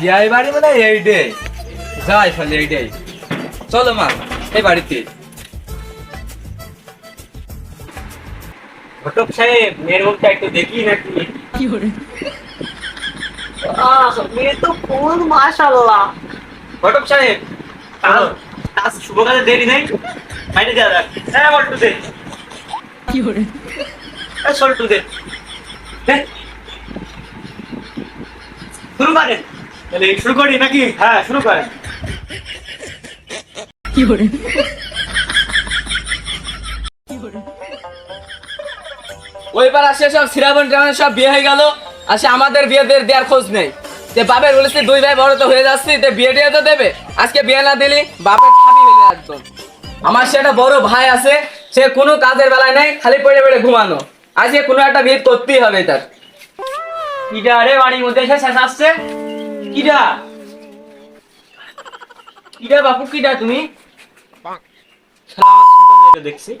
বিয়াই বাড়ি মানে এইটাই যাই ফলে এইটাই চলো মা এই বাড়িতে। ঘটক সাহেব মেয়ের মুখটা একটু দেখি নাকি? আহ, মেয়ে তো কোন মাশাল্লাহ ঘটক সাহেব কাজ শুভ কাজে দেরি নেই? বাইরে যাওয়া যাক হ্যাঁ বল্টু দে। কি এই সল্টু দে। দে। শুরু করেন। তাহলে শুরু করি নাকি? হ্যাঁ শুরু করেন। ওই পার আসে সব শ্রাবণ ট্রাবণ সব বিয়ে হয়ে গেল। আসে আমাদের বিয়ে দে- দেওয়ার খোঁজ নেই। যে বাপের বলেছে দুই ভাই বড় তো হয়ে যাচ্ছি তে বিয়ে টিয়ে তো দেবে? আজকে বিয়ে না দিলি বাপের খাবি হয়ে একদম। আমার সেটা বড় ভাই আছে সে কোনো কাজের বেলায় নেই খালি পড়ে পড়ে ঘুমানো। আজকে কোনো একটা বিয়ে করতেই হবে তার। কিডা রে বাড়ির মধ্যে এসে শেষ আসছে। কিডা? কিডা বাপু কিডা তুমি? শালা আমার ছোট মেয়েটা দেখছি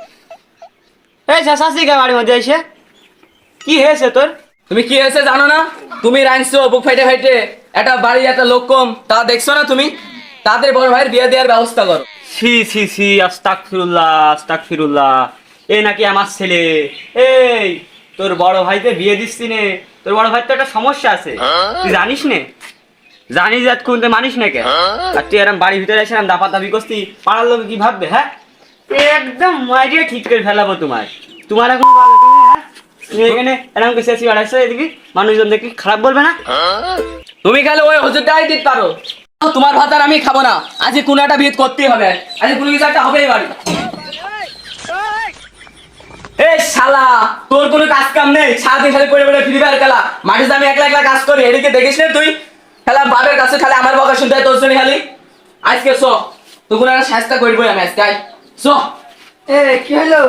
এই বাড়ির মধ্যে এসে কি হয়েছে তোর? তুমি কি হয়েছে জানো না? তুমি রাইনছো বুক ফাইটে ফাইটে। একটা বাড়ি একটা লোক কম তা দেখছ না তুমি? তাদের বড় ভাইয়ের বিয়ে দেওয়ার ব্যবস্থা করো। সি সি সি আস্তাক ফিরুল্লাহ আস্তাক ফিরুল্লাহ এ নাকি আমার ছেলে। এই তোর বড় ভাইতে বিয়ে দিচ্ছি নে তোর বড় ভাই তো একটা সমস্যা আছে। তুই জানিস নে? জানিস যাত কোনতে মানিস না কে। আর তুই এরম বাড়ির ভিতরে এসে দাপা দাপি করছি পাড়ার লোক কি ভাববে হ্যাঁ? একদম মাইডিয়া ঠিক করে ফেলাবো তোমার তোমার এখন বাবা তুমি, হ্যাঁ? এখানে এরকম কিছু এদিকে মানুষজন দেখি খারাপ বলবে না? তুমি খালি ওই হুজুরটাই দিতে পারো। তোমার ভাত আর আমি খাব না। আজকে কোনো একটা ভিত করতেই হবে। আজকে কোনো কিছু একটা হবেই বাড়ি। এই শালা তোর কোনো কাজ কাম নেই? সারাদিন খালি পড়ে পড়ে ফ্রি ফায়ার খেলা। মাটিতে আমি একলা একলা কাজ করি এদিকে দেখিস না তুই? খেলা বাপের কাছে খালি আমার বকা শুনতে তোর জন্য খালি। আজকে চ তো কোনো একটা শাস্তা করবোই আমি আজকে আয়। চ। এ কি হলো?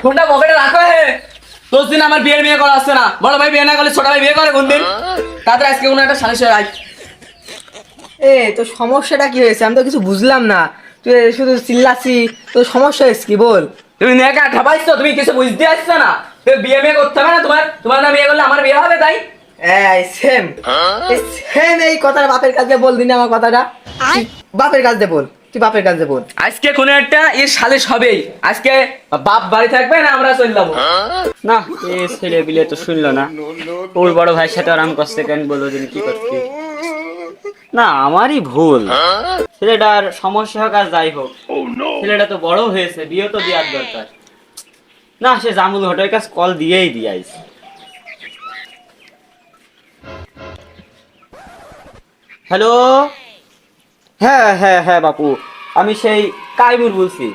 ফোনটা পকেটে রাখো হে। তোর দিন আমার বিয়ের বিয়ে করা আসছে না। বড় ভাই বিয়ে না করলে ছোট ভাই বিয়ে করে কোন দিন তাদের আজকে কোনো একটা সালিশ হয় এ তো সমস্যাটা কি হয়েছে? আমি তো কিছু বুঝলাম না। তুই শুধু চিল্লাছি তো সমস্যা হয়েছে কি বল। তুমি নেকা ঠাপাইছো তুমি কিছু বুঝতে আসছো না। বিয়ে বিয়ে করতে হবে না তোমার? তোমার না বিয়ে করলে আমার বিয়ে হবে তাই? এই সেম সেম এই কথাটা বাপের কাছে বল দিন আমার কথাটা। বাপের কাছে বল তুই বাপের কাছে বল। আজকে কোনো একটা এর সালিশ হবেই। আজকে বাপ বাড়ি থাকবে না আমরা চলে যাব। না এ ছেলে বিলে তো শুনলো না। ওর বড় ভাইয়ের সাথে আরাম করছে কেন বলল দিন কি করতে না আমারই ভুল। ছেলেটার সমস্যা হোক আর যাই হোক। ছেলেটা তো বড় হয়েছে বিয়ে তো দেওয়ার দরকার। না সে জামুল হোটেল কাছে কল দিয়েই দিয়াইছে হ্যালো? হ্যাঁ হ্যাঁ হ্যাঁ বাপু। আমি সেই কাইমুর বলছি।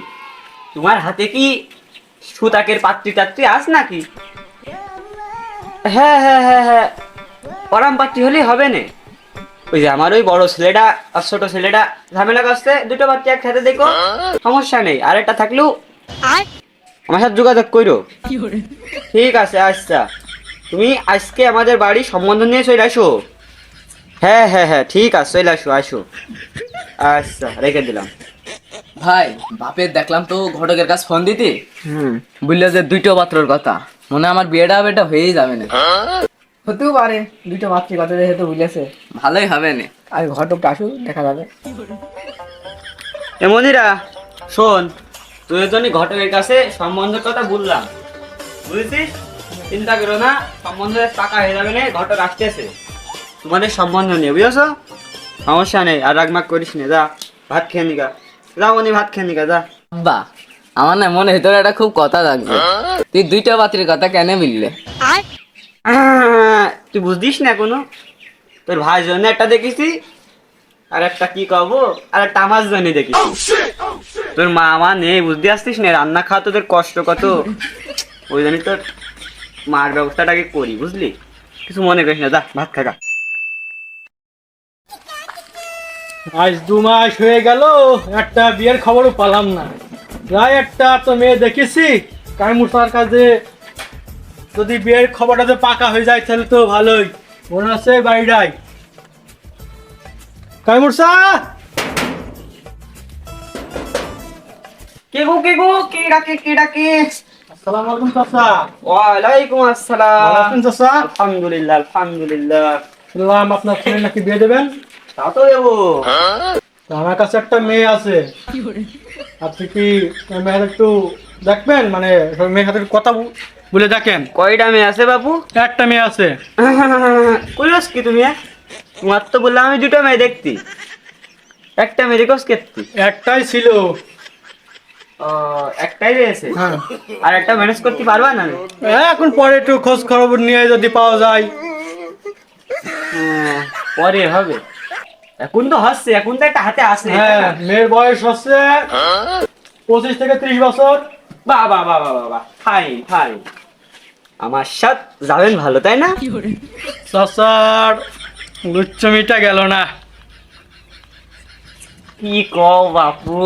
তোমার হাতে কি সুতাকের পাত্রী টাত্রী আস নাকি? হ্যাঁ হ্যাঁ হ্যাঁ হ্যাঁ। পরাম পাত্রী হলেই হবে না। ওই যে আমার ওই বড় ছেলেটা আর ছোট ছেলেটা ঝামেলা করছে দুটো বাচ্চা একসাথে দেখো সমস্যা নেই। আর একটা থাকলেও আমার সাথে যোগাযোগ করো? ঠিক আছে আচ্ছা। তুমি আজকে আমাদের বাড়ি সম্বন্ধ নিয়ে চলে আসো। হ্যাঁ হ্যাঁ হ্যাঁ ঠিক আছে চলে আসো আসো। আচ্ছা রেখে দিলাম। ভাই বাপের দেখলাম তো ঘটকের কাছে ফোন দিতে। হুম। বলল যে দুইটা পাত্রর কথা। মনে আমার বিয়েটা বেটা হয়েই যাবে না। হতেও পারে দুইটা মাতৃ কথা যেহেতু বুঝেছে ভালোই হবে না। আর ঘটকটা আসুক দেখা যাবে। এমনিরা শোন তুই জন্য ঘটকের কাছে সম্বন্ধের কথা বললাম। বুঝেছিস? চিন্তা করো না সম্বন্ধ টাকা হয়ে যাবে না ঘটক আসতেছে। তোমাদের সম্বন্ধ নিয়ে বুঝেছ? সমস্যা নেই আর রাগমাগ করিস না যা ভাত খেয়ে নিগা। যা মনি ভাত খেয়ে নিগা যা। বা আমার না মনে ভিতরে একটা খুব কথা থাকবে তুই দুইটা বাতির কথা কেন মিললে তুই বুঝদিস না কোনো? তোর ভাই জন্য একটা দেখেছি আর একটা কি কব? আর একটা আমার জন্য দেখেছি। তোর মা মা নেই বুঝতে আসতিস না রান্না খাওয়া তোদের কষ্ট কত? ওই জন্য তোর মার ব্যবস্থাটাকে করি বুঝলি? কিছু মনে করিস না যা ভাত খাগা আজ দু মাস হয়ে গেল একটা বিয়ের খবরও পালাম না। প্রায় একটা তো মেয়ে দেখেছি কাইমুসার কাছে যদি বিয়ের খবরটা তো পাকা হয়ে যায় তাহলে তো ভালোই। মনে হচ্ছে বাড়িটাই কাইমুরসা কে গো কে গো? কে ডাকে কে ডাকে? আসসালামু আলাইকুম চাচা। ওয়ালাইকুম ভালো আসসালাম আছেন চাচা? আলহামদুলিল্লাহ আলহামদুলিল্লাহ। শুনলাম আপনার ছেলে নাকি বিয়ে দেবেন? তা তো দেবো আমার কাছে একটা মেয়ে আছে। আপনি কি মেয়ের একটু দেখবেন? মানে মেয়ের সাথে কথা বলে দেখেন। কয়টা মেয়ে আছে বাবু একটা মেয়ে আছে। কইরস কি তুমি হ্যাঁ? তোমার তো বললাম আমি দুটো মেয়ে দেখতি। একটা মেয়ে রেখস কেতি একটাই ছিল। একটাই রয়েছে? হ্যাঁ। আর একটা ম্যানেজ করতে পারবা না? এখন পরে একটু খোঁজ খবর নিয়ে যদি পাওয়া যায়। হ্যাঁ, পরে হবে। এখন তো হচ্ছে এখন তো একটা হাতে আসে হ্যাঁ মেয়ের বয়স হচ্ছে পঁচিশ থেকে ত্রিশ বছর। বাহ বাহ বাহ বাহ বাহ ফাইন ফাইন আমার সাথে যাবেন ভালো তাই না? চাচার লুচ্চমিটা গেল না। কি কও বাপু?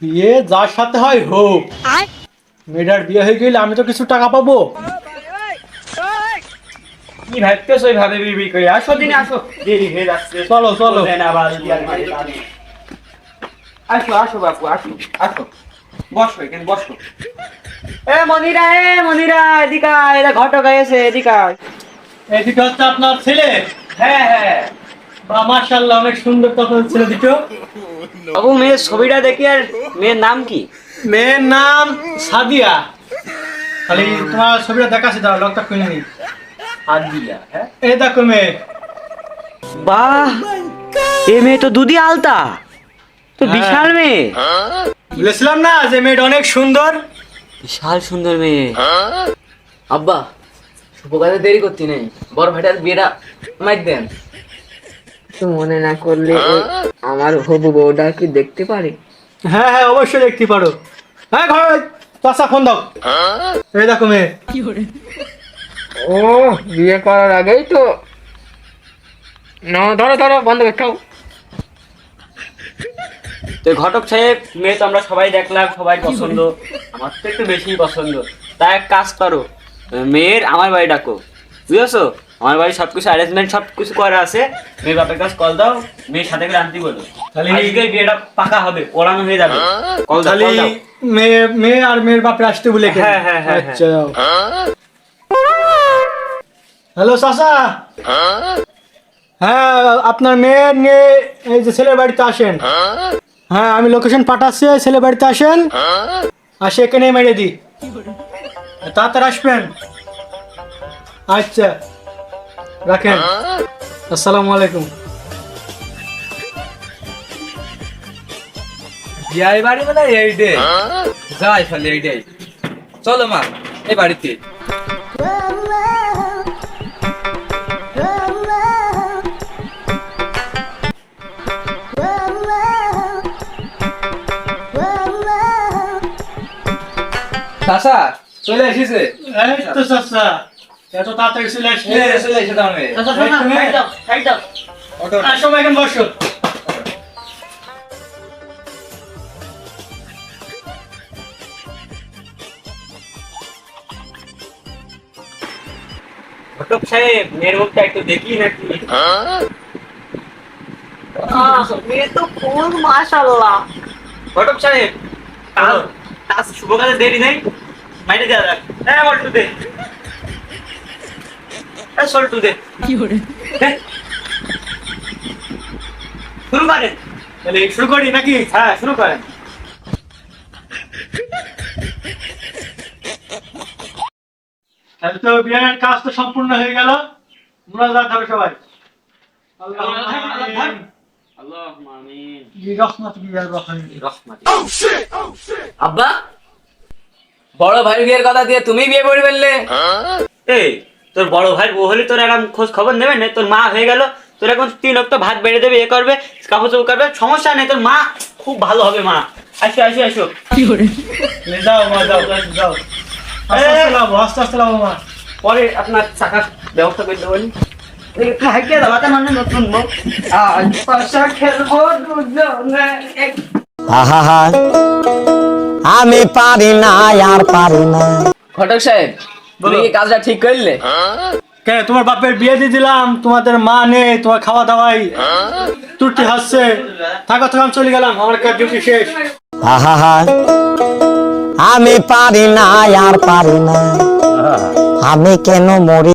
বিয়ে যার সাথে হয় হোক। মেয়েটার বিয়ে হয়ে গেলে আমি তো কিছু টাকা পাবো। কি ভাবতেছ ওইভাবে বিড়ি করে? আসো দিনে আসো। দেরি হয়ে যাচ্ছে। চলো, চলো। বলবেন আবার বিয়ার মাঝে দাঁড়ি। আসো আসো বাপু আসো আসো। বসো এখানে বসো। এ মনিরা এ মনিরা এদিকে আয়, ঘটক এসে এদিকে এদিকে হচ্ছে আপনার ছেলে? হ্যাঁ হ্যাঁ। বা অনেক সুন্দর কথা ছেলে দুটো। বাবু মেয়ের ছবিটা দেখি আর মেয়ের নাম কি? মেয়ের নাম সাদিয়া। খালি তোমার ছবিটা দেখাচ্ছি দাও লকটা খুলে হ্যাঁ? এই দেখো মেয়ে। বাহ এ মেয়ে তো দুদি আলতা। তো হ্যাঁ। বিশাল মেয়ে। বলেছিলাম না যে মেয়েটা অনেক সুন্দর? বিশাল সুন্দর মেয়ে। আব্বা দেরি করতে নেই। বড় ভাইটার বিয়েটা মাইক দেন। মনে না করলে আমার হবু বউটা কি দেখতে পারে? হ্যাঁ হ্যাঁ অবশ্যই দেখতে পারো। হ্যাঁ ঘর চাষা ফোন দাও। এই দেখো মেয়ে। ও বিয়ে করার আগেই তো। না ধরো ধরো বন্ধ তো ঘটক সাহেব মেয়ে তো আমরা সবাই দেখলাম সবাই পছন্দ। আমার তো একটু বেশি পছন্দ। তাই এক কাজ করো মেয়ের আমার বাড়ি ডাকো। বুঝেছ? আমার বাড়ি সব কিছু অ্যারেঞ্জমেন্ট সব কিছু করা আছে। মেয়ের বাপের কাছে কল দাও মেয়ের সাথে করে আনতে বলো। তাহলে- আজকে বিয়েটা পাকা হবে পড়ানো হয়ে যাবে। কল দাও মেয়ে মেয়ে আর মেয়ের বাপে আসতে বলে হ্যাঁ, হ্যাঁ, হ্যাঁ, আচ্ছা। হ্যালো চাষা হ্যাঁ আপনার মেয়ে নিয়ে এই যে ছেলের বাড়িতে আসেন। হ্যাঁ আমি লোকেশন পাঠাচ্ছি ছেলে বাড়িতে আসেন। আর সেখানে মেরে দিই। তাড়াতাড়ি আসবেন। আচ্ছা রাখেন। আসসালামু আলাইকুম। বিয়ে বাড়ি বলে এইটাই যাই ফেলে এইটাই চলো মা, এই বাড়িতে। চাষা চলে এসেছে। এই তো চাচা এত তাড়াতাড়ি চলে আসলে? এই, চলে এসে শোনো, সাইড দাও, সাইড দাও। আসো এখানে বসো। ঘটক সাহেব মেয়ের মুখটা একটু দেখি নাকি? মেয়ে তো খুব মাশাল্লাহ ঘটক সাহেব কাজ শুভ কাজে দেরি নেই? মাইনে দেওয়া যাক হ্যাঁ বল্টু দে। হ্যাঁ সল্টু দে। দে। শুরু করেন। তাহলে শুরু করি নাকি? হ্যাঁ শুরু করেন। তাহলে তো বিয়ের কাজ তো সম্পূর্ণ হয়ে গেল। মোনাজাত হবে সবাই। আল্লাহ আমিন। রহমত বিয়ার রহমান রহমাতি? আব্বা বড় ভাই বিয়ের কথা দিয়ে তুমি বিয়ে করে ফেললে। এই তোর বড় ভাই বউ হলে তোর এখন খোঁজ খবর নেবে না? তোর মা হয়ে গেল তোর এখন তিন অক্ট ভাত বেড়ে দেবে এ করবে কাপড় চোপড় করবে সমস্যা নেই তোর মা খুব ভালো হবে মা। আসো আসো আসো। কি করে? যাও মা যাও যাও আস্তে আস্তে লাভ আস্তে আস্তে লাভ মা। পরে আপনার চাকার ব্যবস্থা করে দেবেন একটু হাইকে দাও তা মানে নতুন বউ। আজ পাশা খেলব দুজনে। এক আহা আমি পারি না আর পারি না। ঘটক সাহেব তুমি কি কাজটা ঠিক করলে? কেন তোমার বাপের বিয়ে দিয়ে দিলাম তোমাদের মা নেই তোমার খাওয়া দাওয়াই। ত্রুটি হাসছে থাকো থাকো আমি চলে গেলাম আমার কাজ ডিউটি শেষ। আহা আমি পারি না আর পারি না। আমি কেন মরি?